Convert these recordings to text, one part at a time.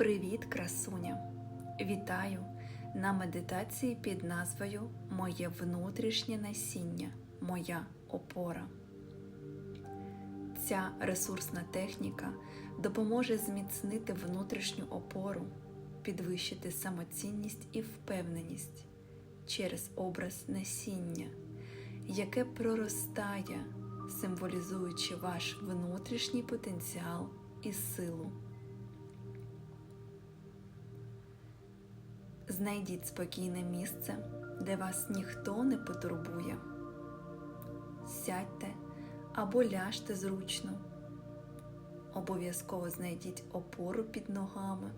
Привіт, красуня! Вітаю на медитації під назвою Моє внутрішнє насіння, моя опора. Ця ресурсна техніка допоможе зміцнити внутрішню опору, підвищити самоцінність і впевненість через образ насіння, яке проростає, символізуючи ваш внутрішній потенціал і силу. Знайдіть спокійне місце, де вас ніхто не потурбує. Сядьте або ляжте зручно. Обов'язково знайдіть опору під ногами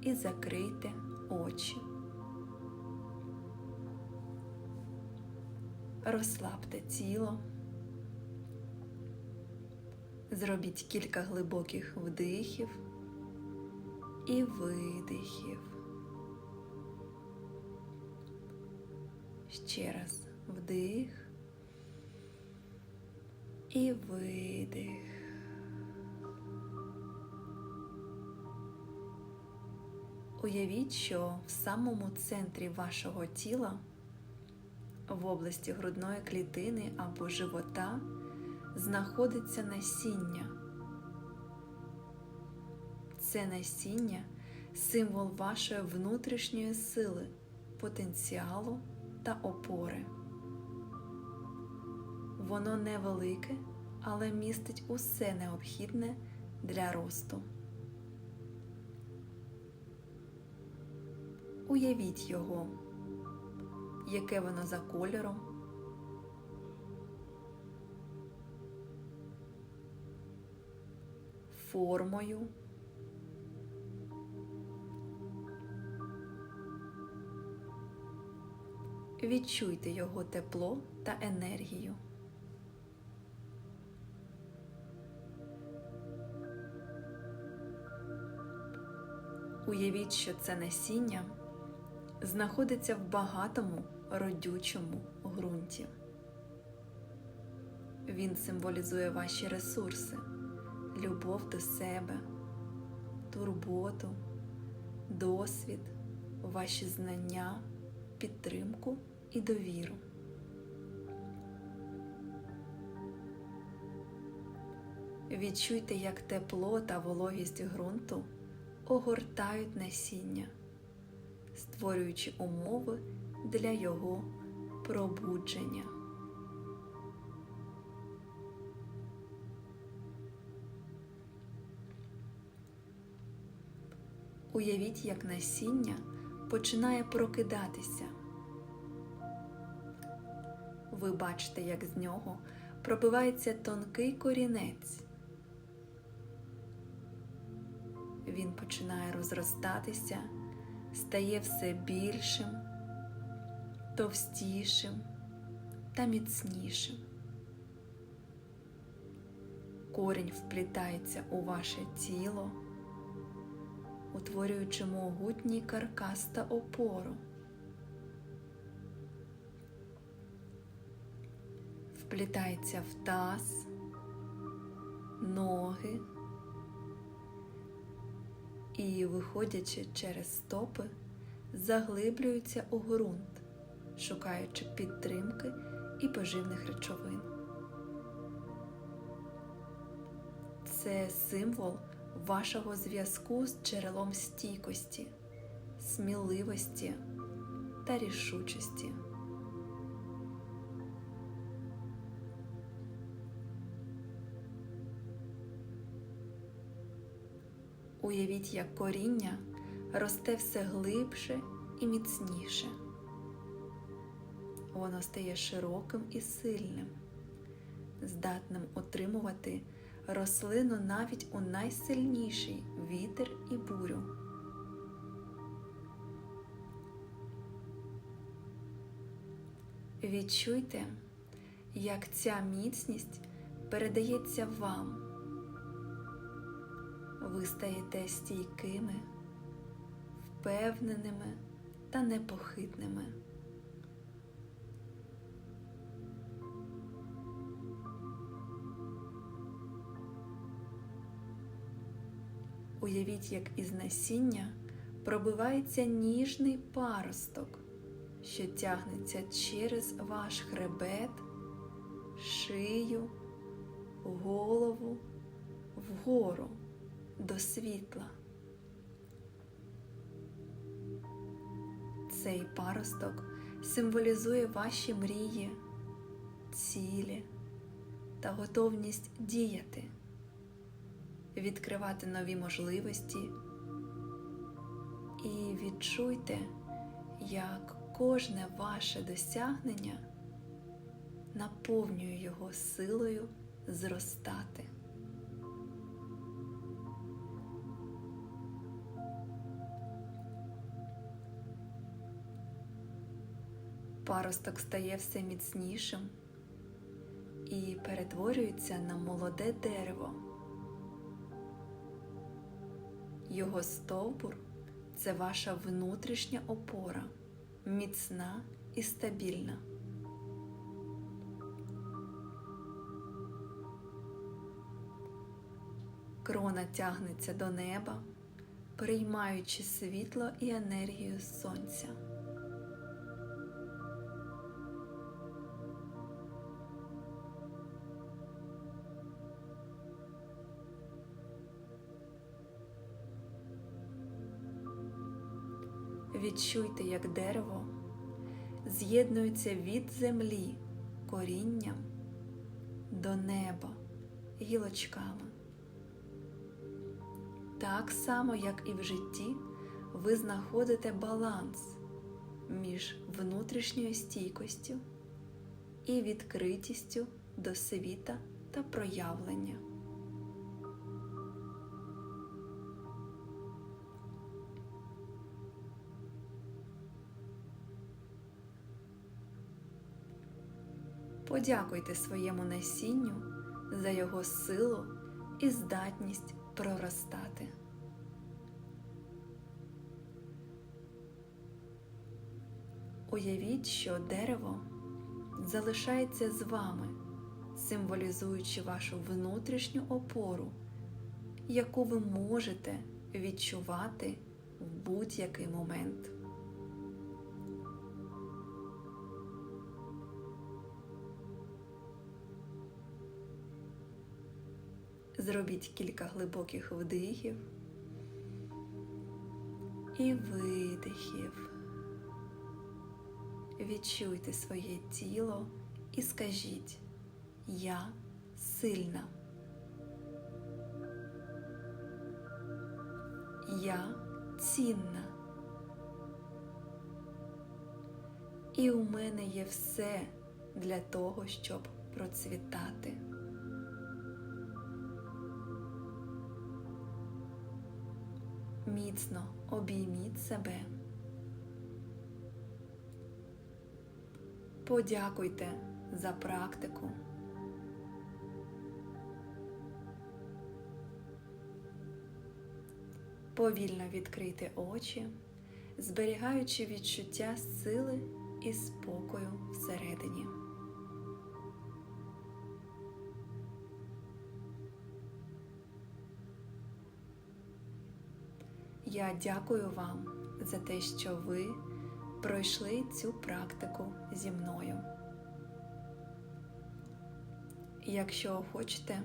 і закрийте очі. Розслабте тіло. Зробіть кілька глибоких вдихів і видихів. Ще раз вдих і видих. Уявіть, що в самому центрі вашого тіла, в області грудної клітини або живота, знаходиться насіння. Це насіння символ вашої внутрішньої сили, потенціалу та опори. Воно невелике, але містить усе необхідне для росту. Уявіть його, яке воно за кольором. Формою. Відчуйте його тепло та енергію. Уявіть, що це насіння знаходиться в багатому родючому ґрунті. Він символізує ваші ресурси, любов до себе, турботу, досвід, ваші знання, підтримку і довіру. Відчуйте, як тепло та вологість ґрунту огортають насіння, створюючи умови для його пробудження. Уявіть, як насіння починає прокидатися. Ви бачите, як з нього пробивається тонкий корінець. Він починає розростатися, стає все більшим, товстішим та міцнішим. Корінь вплітається у ваше тіло, утворюючи могутній каркас та опору. Вплітається в таз, ноги і, виходячи через стопи, заглиблюється у ґрунт, шукаючи підтримки і поживних речовин. Це символ вашого зв'язку з джерелом стійкості, сміливості та рішучості. Уявіть, як коріння росте все глибше і міцніше. Воно стає широким і сильним, здатним утримувати рослину навіть у найсильніший вітер і бурю. Відчуйте, як ця міцність передається вам. Ви стаєте стійкими, впевненими та непохитними. Уявіть, як із насіння пробивається ніжний паросток, що тягнеться через ваш хребет, шию, голову, вгору до світла. Цей паросток символізує ваші мрії, цілі та готовність діяти, відкривати нові можливості і відчуйте, як кожне ваше досягнення наповнює його силою зростати. Паросток стає все міцнішим і перетворюється на молоде дерево. Його стовбур це ваша внутрішня опора, міцна і стабільна. Крона тягнеться до неба, приймаючи світло і енергію сонця. Відчуйте, як дерево з'єднується від землі корінням до неба гілочками. Так само, як і в житті, ви знаходите баланс між внутрішньою стійкостю і відкритістю до світа та проявлення. Подякуйте своєму насінню за його силу і здатність проростати. Уявіть, що дерево залишається з вами, символізуючи вашу внутрішню опору, яку ви можете відчувати в будь-який момент. Зробіть кілька глибоких вдихів і видихів. Відчуйте своє тіло і скажіть Я сильна. Я цінна. І у мене є все для того, щоб процвітати. Міцно обійміть себе. Подякуйте за практику. Повільно відкрийте очі, зберігаючи відчуття сили і спокою всередині. Я дякую вам за те, що ви пройшли цю практику зі мною. Якщо хочете,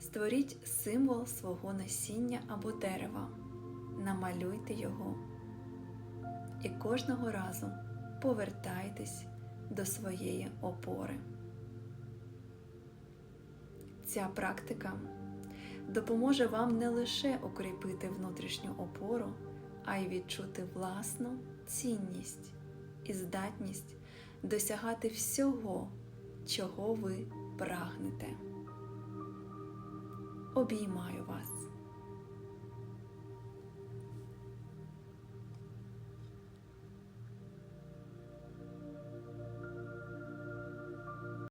створіть символ свого насіння або дерева, намалюйте його і кожного разу повертайтесь до своєї опори. Ця практика допоможе вам не лише укріпити внутрішню опору, а й відчути власну цінність і здатність досягати всього, чого ви прагнете. Обіймаю вас.